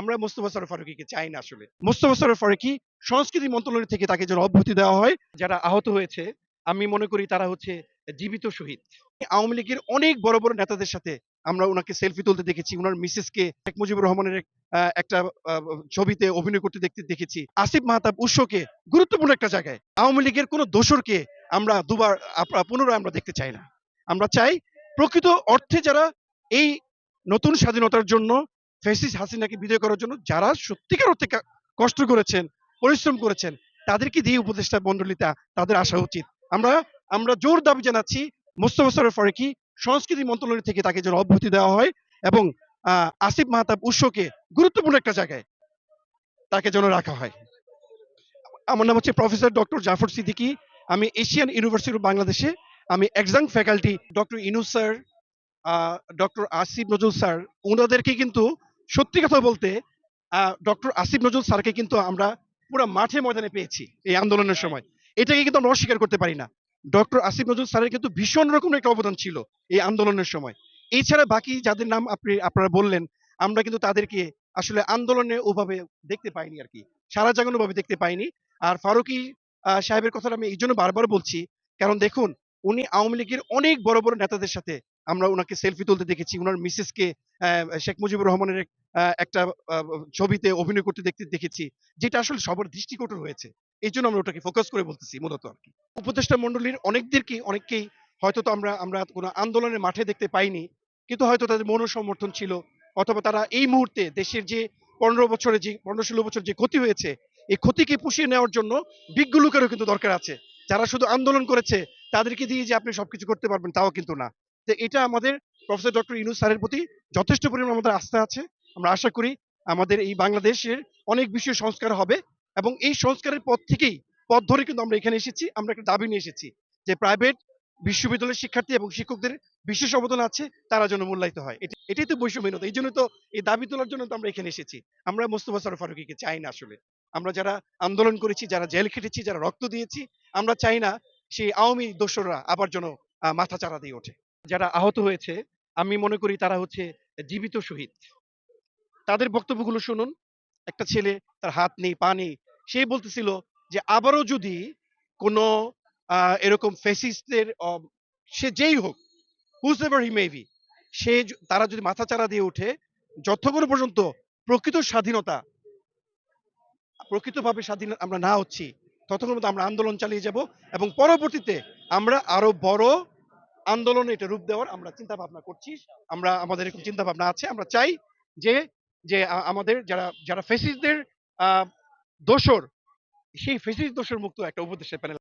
আমরা মোস্তফা সরোয়ার ফারুকিকে চাই না আসলে। মোস্তফা সরোয়ার ফারুকি সংস্কৃতি মন্ত্রণালয় থেকে তাকে যেন অব্যাহতি দেওয়া হয়, যারা আহত হয়েছে, আমি মনে করি তারা হচ্ছে জীবিত শহীদ। আওয়ামী লীগের অনেক বড় বড় নেতাদের সাথে আমরা ওনাকে সেলফি তুলতে দেখেছি, ওনার মিসেসকে শেখ মুজিবুর রহমানের একটা ছবিতে অভিনয় করতে দেখতে দেখেছি। আসিফ মাহতাব উৎসকে গুরুত্বপূর্ণ একটা জায়গায়। আওয়ামী লীগের কোনো দোসরকে আমরা দুবার পুনরায় আমরা দেখতে চাই না। আমরা চাই প্রকৃত অর্থে যারা এই নতুন স্বাধীনতার জন্য ফেসিস হাসিনাকে বিদায় করার জন্য যারা সত্যিকার অর্থে কষ্ট করেছেন, পরিশ্রম করেছেন তাদেরকে দিয়ে উপদেষ্টা মন্ডলীটা তাদের আসা উচিত? আমরা আমরা জোর দাবি জানাচ্ছি মোস্তফা সরোয়ার ফারুকি সংস্কৃতি মন্ত্রণালয় থেকে তাকে যেন অব্যাহতি দেওয়া হয় এবং আসিফ মাহতাব উৎসকে গুরুত্বপূর্ণ একটা জায়গায় তাকে যেন রাখা হয়। আমার নাম হচ্ছে প্রফেসর ডক্টর জাফর সিদ্দিকি। আমি এশিয়ান ইউনিভার্সিটি অফ বাংলাদেশে আমি exam faculty doctor Inu sir doctor Asif Nazrul sir, ওনাদেরকে কিন্তু সত্যি কথা বলতে ডক্টর আসিফ নজরুল স্যারকে কিন্তু আমরা পুরো মাঠে ময়দানে পেয়েছি এই আন্দোলনের সময়। এটাকে কিন্তু আমরা অস্বীকার করতে পারি না। ডক্টর আসিফ নজরুল স্যারের কিন্তু ভীষণ রকম একটা অবদান ছিল এই আন্দোলনের সময়। এছাড়া বাকি যাদের নাম আপনি, আপনারা বললেন, আমরা কিন্তু তাদেরকে আসলে আন্দোলনে ওভাবে দেখতে পাইনি আর কি। সারা জাগানো ভাবে দেখতে পাইনি। আর ফারুকি সাহেবের কথাটা আমি এই জন্য বারবার বলছি, কারণ দেখুন, উনি আওয়ামী লীগের অনেক বড় বড় নেতাদের সাথে আমরা ওনাকে সেলফি তুলতে দেখেছি। ওনার মিসেসকে শেখ মুজিবুর রহমানের একটা ছবিতে অভিনয় করতে দেখতে দেখেছি, যেটা আসলে সবার দৃষ্টিকটু হয়েছে এই জন্য আমরা ওটাকে ফোকাস করে বলতেছি মূলত আর কি। উপদেষ্টা মন্ডলীর অনেকদেরকে, অনেককেই হয়তো তো আমরা আমরা কোনো আন্দোলনের মাঠে দেখতে পাইনি, কিন্তু হয়তো তাদের মনোসমর্থন ছিল, অথবা তারা এই মুহূর্তে দেশের যে পনেরো বছরে যে, পনেরো ষোলো বছর যে ক্ষতি হয়েছে, এই ক্ষতিকে পুষিয়ে নেওয়ার জন্য বিজ্ঞ লোকেরও কিন্তু দরকার আছে। যারা শুধু আন্দোলন করেছে, তাদেরকে দিয়ে যে আপনি সবকিছু করতে পারবেন, তাও কিন্তু না। তো এটা আমাদের প্রফেসর ডক্টর ইনুস স্যারের প্রতি যথেষ্ট পরিমাণ আমাদের আস্থা আছে। আমরা আশা করি আমাদের এই বাংলাদেশের অনেক বিষয় সংস্কার হবে এবং এই সংস্কারের পথ থেকেই, পথ ধরে কিন্তু আমরা এখানে এসেছি, আমরা একটা দাবি নিয়ে এসেছি যে প্রাইভেট বিশ্ববিদ্যালয়ের শিক্ষার্থী এবং শিক্ষকদের বিশেষ অবদান আছে, তারা যেন মূল্যায়িত হয়। এটি- এটাই তো বৈষম্যহীনতা, এই জন্য তো এই দাবি তোলার জন্য তো আমরা এখানে এসেছি। আমরা মোস্তফা সরোয়ার ফারুকিকে চাই না আসলে। আমরা যারা আন্দোলন করেছি, যারা জেল খেটেছি, যারা রক্ত দিয়েছি, আমরা চাই না সেই আওয়ামী দোসররা আবার যেন মাথা চারা দিয়ে ওঠে। যারা আহত হয়েছে, আমি মনে করি তারা হচ্ছে জীবিত শহীদ। তাদের বক্তব্যগুলো শুনুন। একটা ছেলে তার হাত নেই, পা নেই, সে বলতেছিল যে, আবারও যদি কোনো এরকম ফেসিস্টদের সে যেই হোক হুজ এভার হি মেবি সে তারা যদি মাথা চারা দিয়ে ওঠে, যতক্ষণ পর্যন্ত প্রকৃত স্বাধীনতা, প্রকৃতভাবে স্বাধীন আমরা না হচ্ছি, ততক্ষণ পর্যন্ত আমরা আন্দোলন চালিয়ে যাব এবং পরবর্তীতে আমরা আরও বড় আন্দোলনে এটা রূপ দেওয়ার আমরা চিন্তা ভাবনা করছি। আমরা, আমাদের এরকম চিন্তা ভাবনা আছে। আমরা চাই যে যে আমাদের যারা যারা ফেসিসদের দোষর, সেই ফেসিস দোষর মুক্ত একটা উপদেশের প্যানেল